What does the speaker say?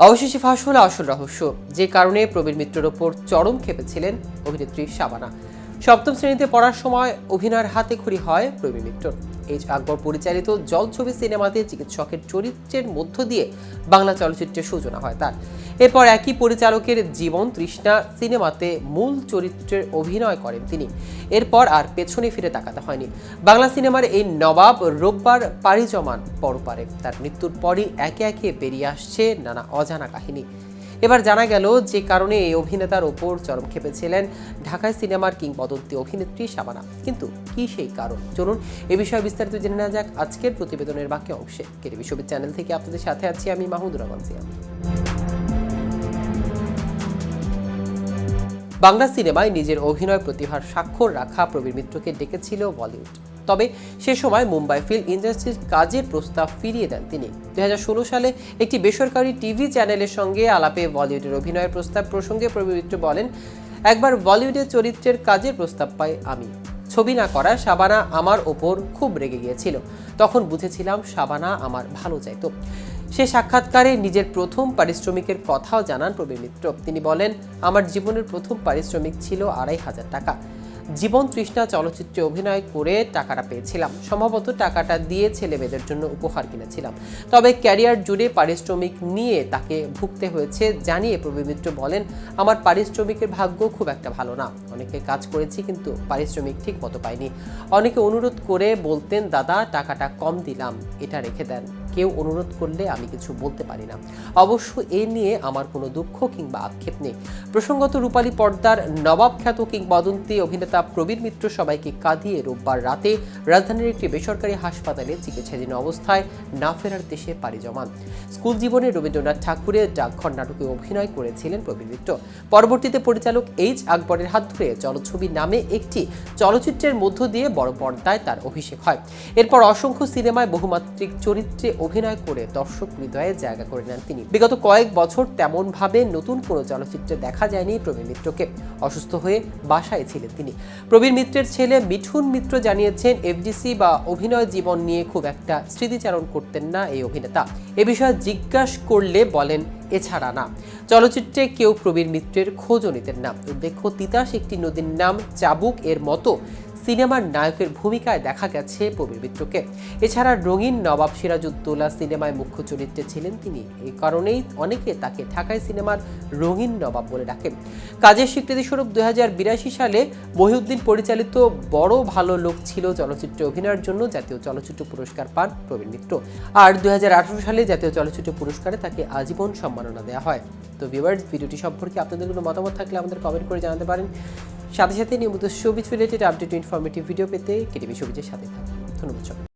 অবশেষে ফাঁস হলো আসল রহস্য, যে কারণে প্রবীর মিত্রের ওপর চরম খেপেছিলেন অভিনেত্রী শাবানা। সপ্তম শ্রেণীতে পড়ার সময় অভিনয়ের হাতে খড়ি হয় প্রবীর মিত্র। এইচ আকবর পরিচালিত জলছবি সিনেমাতে চিকিৎসকের চরিত্রের মধ্য দিয়ে বাংলা চলচ্চিত্রের সূচনা হয় তার। এরপর একই পরিচালকের জীবন তৃষ্ণা সিনেমাতে মূল চরিত্রের অভিনয় করেন তিনি। এরপর আর পেছনে ফিরে তাকাতে হয়নি। বাংলা সিনেমার এই নবাব রোববার পাড়ি জমান পরপারে। তার মৃত্যুর পরই একে একে বেরিয়ে আসছে নানা অজানা কাহিনী। এবার জানা গেল যে কারণে এই অভিনেতার ওপর চরম খেপেছিলেন ঢাকায় সিনেমার কিংবদন্তি অভিনেত্রী শাবানা। কিন্তু কি সেই কারণ? চলুন এ বিষয়ে বিস্তারিত জেনে নেওয়া যাক আজকের প্রতিবেদনের বাকি অংশে। কেটে বিশ্ববিদ চ্যানেল থেকে আপনাদের সাথে আছি আমি মাহমুদুর রহমান সিয়াম বাংলা সিনেমায় নিজের অভিনয় প্রতিভার স্বাক্ষর রাখা প্রবীর মিত্রকে ডেকেছিল বলিউড। তবে সে সময় মুম্বাই ফিল্ম ইন্ডাস্ট্রির কাজের প্রস্তাব ফিরিয়ে দেন তিনি। দুই সালে একটি বেসরকারি টিভি চ্যানেলের সঙ্গে আলাপে বলিউডের অভিনয়ের প্রস্তাব প্রসঙ্গে প্রবীর মিত্র বলেন, একবার বলিউডের চরিত্রের কাজের প্রস্তাব পাই আমি। ছবি না করা শাবানা আমার ওপর খুব রেগে গিয়েছিল। তখন বুঝেছিলাম শাবানা আমার ভালো চাইতো। সে সাক্ষাৎকারে নিজের প্রথম পারিশ্রমিকের কথাও জানান প্রবীর মিত্র তিনি বলেন, আমার জীবনের প্রথম পারিশ্রমিক ছিল আড়াই হাজার টাকা। জীবন তৃষ্ণা চলচ্চিত্রে অভিনয় করে টাকাটা পেয়েছিলাম। সম্ভবত টাকাটা দিয়ে ছেলে মেয়েদের জন্য উপহার কিনেছিলাম। তবে ক্যারিয়ার জুড়ে পারিশ্রমিক নিয়ে তাকে ভুগতে হয়েছে জানিয়ে প্রবীর মিত্র বলেন, আমার পারিশ্রমিকের ভাগ্য খুব একটা ভালো না। অনেকে কাজ করেছি কিন্তু পারিশ্রমিক ঠিক মতো পাইনি। অনেকে অনুরোধ করে বলতেন, দাদা, টাকাটা কম দিলাম, এটা রেখে দেন। কেউ অনুরোধ করলে আমি কিছু বলতে পারি না। অবশ্য এ নিয়ে আমার কোনো দুঃখ কিংবা আক্ষেপ নেই। প্রসঙ্গত রূপালী পর্দার নবাব খ্যাত কিংবদন্তি অভিনেতা প্রবীর মিত্র সবাইকে কাঁদিয়ে রোববার রাতে রাজধানীর একটি বেসরকারি হাসপাতালে চিকিৎসাধীন অবস্থায় না ফেরার দেশে পাড়ি জমান। স্কুল জীবনে রবীন্দ্রনাথ ঠাকুরের ডাকঘর নাটকে অভিনয় করেছিলেন প্রবীর মিত্র। পরবর্তীতে পরিচালক এইচ আকবরের হাত ধরে চলচ্ছবি নামে একটি চলচ্চিত্রের মধ্য দিয়ে বড় পর্দায় তার অভিষেক হয়। এরপর অসংখ্য সিনেমায় বহুমাত্রিক চরিত্রে অভিনয় করে দর্শক হৃদয়ে জায়গা করে নেন তিনি। বিগত কয়েক বছর তেমন ভাবে নতুন কোনো চলচ্চিত্রে দেখা যায়নি প্রবীর মিত্রকে। অসুস্থ হয়ে বাসায় ছিলেন তিনি। প্রবীর মিত্রের ছেলে মিঠুন মিত্র জানিয়েছেন, এফডিসি বা অভিনয় জীবন নিয়ে খুব একটা স্মৃতিচারণ করতেন না এই অভিনেতা। এ বিষয়ে জিজ্ঞাসা করলে বলেন, এছাড়া না। চলচ্চিত্রে কেউ প্রবীর মিত্রের খোঁজও নিতেন না। উল্লেখ্য তিতাস একটি নদীর নাম চাবুক এর মতো। সিনেমার নায়কের ভূমিকায় দেখা গেছে প্রবীর মিত্রকে। এছাড়া রঙিন নবাব সিরাজউদ্দৌলা সিনেমায় মুখ্য চরিত্রে ছিলেন তিনি। এই কারণেই অনেকে তাকে ঢাকায় সিনেমার রঙিন নবাব বলে ডাকেন। কাজের স্বীকৃতিস্বরূপ দুই হাজার বিরাশি সালে মহিউদ্দিন পরিচালিত বড় ভালো লোক ছিল চলচ্চিত্রে অভিনয়ের জন্য জাতীয় চলচ্চিত্র পুরস্কার পান প্রবীণ মিত্র। আর দুই হাজার আঠেরো সালে জাতীয় চলচ্চিত্র পুরস্কারে তাকে আজীবন সম্মাননা দেওয়া হয়। তো ভিউয়ার্স ভিডিওটি সম্পর্কে আপনাদের কোনো মতামত থাকলে আমাদের কমেন্ট করে জানাতে পারেন। সাথে সাথে নিয়মিত showbiz related update informative video পেতে কেটিভি শোবিজের সাথে থাকুন। ধন্যবাদ